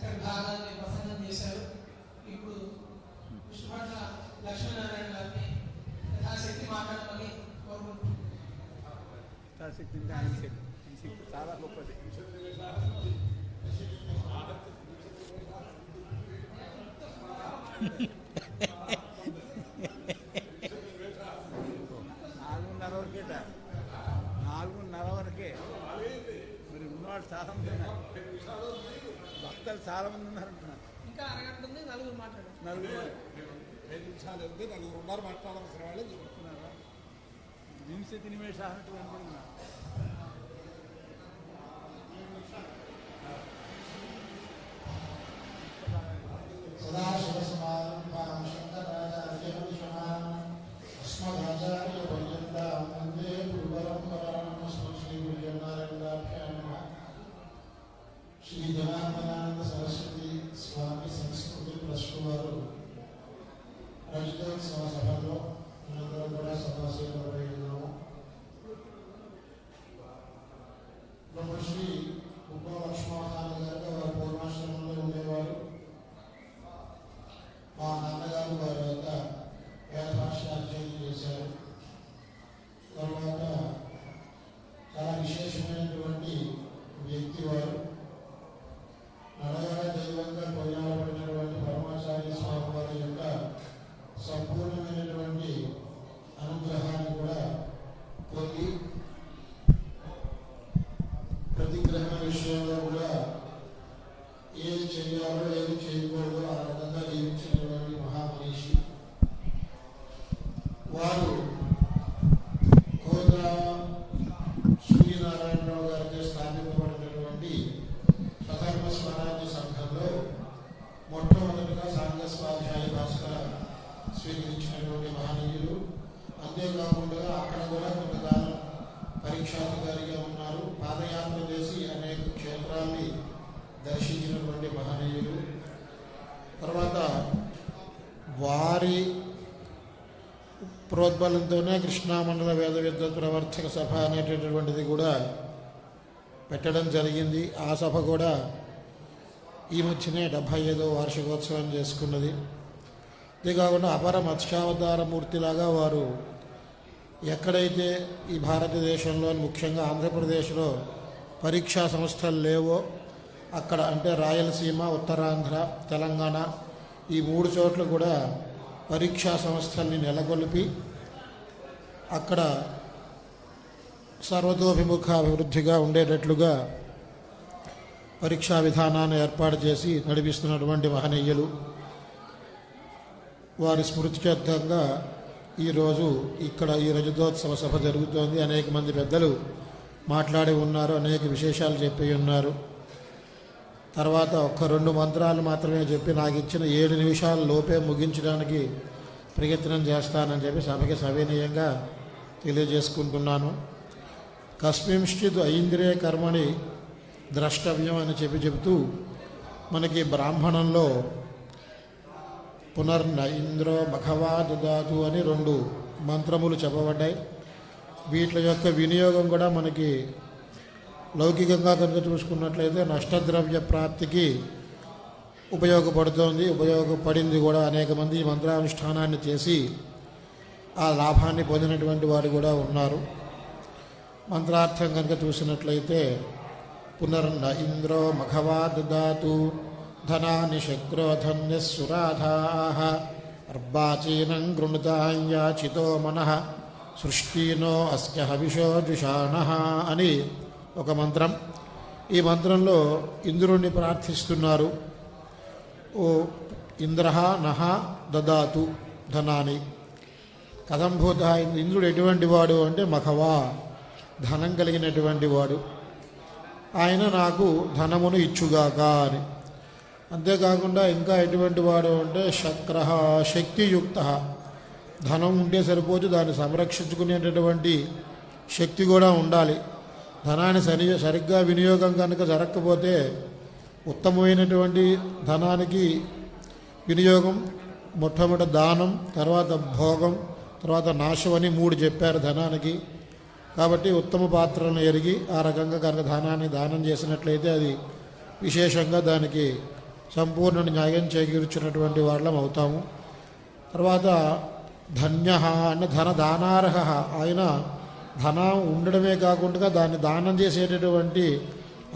చక్కటి భాగాన్ని ప్రసన్నం చేశారు ఇప్పుడు పుష్పభట్ల లక్ష్మీనారాయణ గారిని యథాశక్తి మాట్లాడమని కోరుకుంటున్నాను శక్తి అంటే ఆయన శక్తి ఆయన భక్తులు చాలా మంది ఉన్నారు అంటున్నారు ఇంకా అరగంట ఉంది నలుగురు మాట్లాడారు. నలుగురు ఐదు నిమిషాలు ఉంది నలుగురు ఉన్నారు మాట్లాడవలసిన వాళ్ళు చెప్తున్నారా వింశతి నిమిషాలు అన్నటువంటి ప్రతిగ్రహణ విషయంలో కూడా ఏది చేయాలో ఏది చేయకూడదో ఆ రకంగా జీవించినటువంటి మహామనీషి వారు కోద సూర్యనారాయణరావు గారితో స్థాపింపబడినటువంటి స్వధర్మ స్వరాజ్య సంఘంలో మొట్టమొదటిగా సాంఘ స్వాధ్యాయ భాస్కర స్వీకరించినటువంటి మహనీయులు అంతేకాకుండా అక్కడ కూడా కొంతకాలం పరీక్షాధికారిగా ఉన్నారు పాదయాత్ర చేసి అనేక క్షేత్రాల్ని దర్శించినటువంటి మహనీయులు తర్వాత వారి ప్రోద్బలంతోనే కృష్ణామండల వేద విద్వత్ ప్రవర్తక సభ అనేటటువంటిది కూడా పెట్టడం జరిగింది. ఆ సభ కూడా ఈ మధ్యనే డెబ్భై ఐదో వార్షికోత్సవం చేసుకున్నది. అంతేకాకుండా అపర మత్స్యావతారమూర్తిలాగా వారు ఎక్కడైతే ఈ భారతదేశంలో ముఖ్యంగా ఆంధ్రప్రదేశ్లో పరీక్షా సంస్థలు లేవో అక్కడ అంటే రాయలసీమ ఉత్తరాంధ్ర తెలంగాణ ఈ మూడు చోట్ల కూడా పరీక్షా సంస్థల్ని నెలకొల్పి అక్కడ సర్వతోభిముఖ అభివృద్ధిగా ఉండేటట్లుగా పరీక్షా విధానాన్ని ఏర్పాటు చేసి నడిపిస్తున్నటువంటి మహనీయులు. వారి స్మృతికేతంగా ఈరోజు ఇక్కడ ఈ రజతోత్సవ సభ జరుగుతోంది. అనేక మంది పెద్దలు మాట్లాడి ఉన్నారు అనేక విశేషాలు చెప్పి ఉన్నారు. తర్వాత ఒక్క రెండు మంత్రాలు మాత్రమే చెప్పి నాకు ఇచ్చిన ఏడు నిమిషాల లోపే ముగించడానికి ప్రయత్నం చేస్తానని చెప్పి సభకి సవినీయంగా తెలియజేసుకుంటున్నాను. కస్మింశ్చిత్ ఐంద్రియ కర్మని ద్రష్టవ్యం అని చెప్పి చెబుతూ మనకి బ్రాహ్మణంలో పునర్న ఇంద్రో మఖవా దుదాతు అని రెండు మంత్రములు చెప్పబడ్డాయి. వీటి యొక్క వినియోగం కూడా మనకి లౌకికంగా కనుక చూసుకున్నట్లయితే నష్టద్రవ్య ప్రాప్తికి ఉపయోగపడుతోంది ఉపయోగపడింది కూడా అనేక మంది ఈ మంత్రానుష్ఠానాన్ని చేసి ఆ లాభాన్ని పొందినటువంటి వారు కూడా ఉన్నారు. మంత్రార్థం కనుక చూసినట్లయితే పునర్న ఇంద్రో మఘవా దదాతు ధనాని శక్రోధన్యసురాధా అర్బాచీనం గృణుతాయాచితో మన సృష్టినో అస్య హవిషో జుషాణ అని ఒక మంత్రం. ఈ మంత్రంలో ఇంద్రుణ్ణి ప్రార్థిస్తున్నారు. ఓ ఇంద్ర నహ దదాతు ధనాని కథంభూత ఇంద్రుడు ఎటువంటి వాడు అంటే మఖవా ధనం కలిగినటువంటి వాడు. ఆయన నాకు ధనమును ఇచ్చుగాక అని. అంతేకాకుండా ఇంకా ఎటువంటి వాడు అంటే శక్ర శక్తియుక్త. ధనం ఉంటే సరిపోదు దాన్ని సంరక్షించుకునేటటువంటి శక్తి కూడా ఉండాలి. ధనాన్ని సరి సరిగ్గా వినియోగం కనుక జరగకపోతే ఉత్తమమైనటువంటి ధనానికి వినియోగం మొట్టమొదటి దానం తర్వాత భోగం తర్వాత నాశం అని మూడు చెప్పారు ధనానికి. కాబట్టి ఉత్తమ పాత్రలను ఎరిగి ఆ రకంగా కనుక ధనాన్ని దానం చేసినట్లయితే అది విశేషంగా దానికి సంపూర్ణ న్యాయం చేకూర్చినటువంటి వాళ్ళం అవుతాము. తర్వాత ధన్య అంటే ధన దానార్హ. ఆయన ధనం ఉండడమే కాకుండా దాన్ని దానం చేసేటటువంటి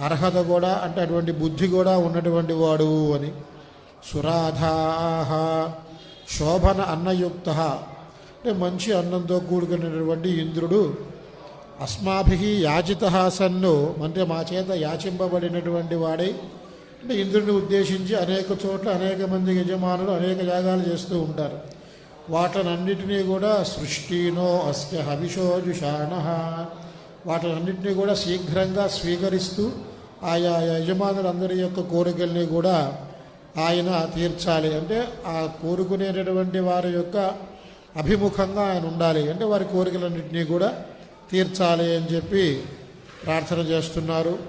అర్హత కూడా అంటే అటువంటి బుద్ధి కూడా ఉన్నటువంటి వాడు అని. సురాధాహ శోభన అన్నయుక్త. అంటే మంచి అన్నంతో కూడుకున్నటువంటి ఇంద్రుడు అస్మాభి యాచిత సన్ను అంటే మా చేత యాచింపబడినటువంటి వాడై అంటే ఇంద్రుడిని ఉద్దేశించి అనేక చోట్ల అనేక మంది యజమానులు అనేక యాగాలు చేస్తూ ఉంటారు. వాటినన్నిటినీ కూడా సృష్టినో అస్య హవిషోజుషాణ వాటినన్నింటినీ కూడా శీఘ్రంగా స్వీకరిస్తూ ఆయా యజమానులందరి యొక్క కోరికల్ని కూడా ఆయన తీర్చాలి. అంటే ఆ కోరుకునేటటువంటి వారి యొక్క అభిముఖంగా ఆయన ఉండాలి. అంటే వారి కోరికలన్నింటినీ కూడా తీర్చాలి అని చెప్పి ప్రార్థన చేస్తున్నారు.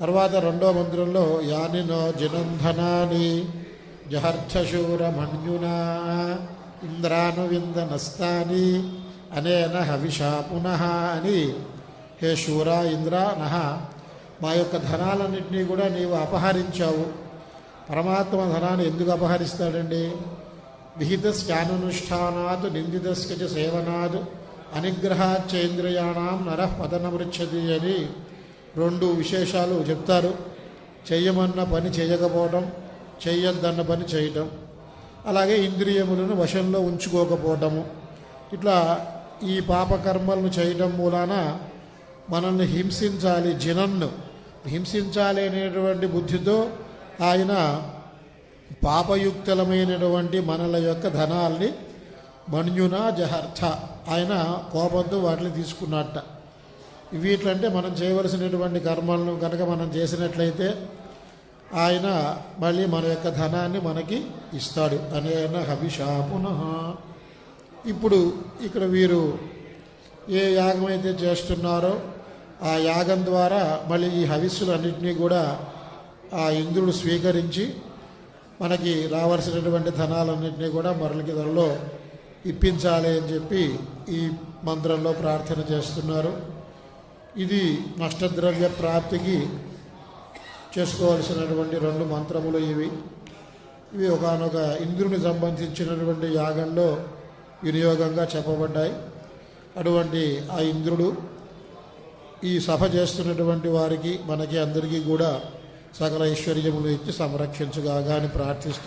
తర్వాత రెండో మంత్రంలో యానినో జనంధనాని జహర్చశూర మణ్యునా ఇంద్రాను అనేన హవిషా పునః అని హే శూర ఇంద్ర నహ మా యొక్క ధనాలన్నింటినీ కూడా నీవు అపహరించావు. పరమాత్మ ధనాన్ని ఎందుకు అపహరిస్తాడండి? విహితస్యానుష్ఠానాత్ నిందితస్య సేవనాత్ అనుగ్రహాచేంద్రియాణం నర పతనమృచ్చతి అని రెండు విశేషాలు చెప్తారు. చెయ్యమన్న పని చేయకపోవటం చెయ్యొద్దన్న పని చేయటం అలాగే ఇంద్రియములను వశంలో ఉంచుకోకపోవటము. ఇట్లా ఈ పాపకర్మలను చేయటం మూలాన మనల్ని హింసించాలి. జనన్ను హింసించాలి అనేటువంటి బుద్ధితో ఆయన పాపయుక్తలమైనటువంటి మనల యొక్క ధనాల్ని మణ్యున జహర్థ ఆయన కోపంతో వాటిని తీసుకున్నట్ట. వీటిలంటే మనం చేయవలసినటువంటి కర్మలను కనుక మనం చేసినట్లయితే ఆయన మళ్ళీ మన యొక్క ధనాన్ని మనకి ఇస్తాడు. అనేన హవిషాపున ఇప్పుడు ఇక్కడ వీరు ఏ యాగం అయితే చేస్తున్నారో ఆ యాగం ద్వారా మళ్ళీ ఈ హవిస్సులన్నింటినీ కూడా ఆ ఇంద్రుడు స్వీకరించి మనకి రావాల్సినటువంటి ధనాలన్నింటినీ కూడా మరలికి ధరలో ఇప్పించాలి అని చెప్పి ఈ మంత్రంలో ప్రార్థన చేస్తున్నారు. ఇది నష్టద్రవ్య ప్రాప్తికి చేసుకోవాల్సినటువంటి రెండు మంత్రములు ఇవి. ఇవి ఒకనొక ఇంద్రుని సంబంధించినటువంటి యాగంలో వినియోగంగా చెప్పబడ్డాయి. అటువంటి ఆ ఇంద్రుడు ఈ సభ చేస్తున్నటువంటి వారికి మనకి అందరికీ కూడా సకల ఐశ్వర్యములు ఇచ్చి సంరక్షించుగాగా అని ప్రార్థిస్తూ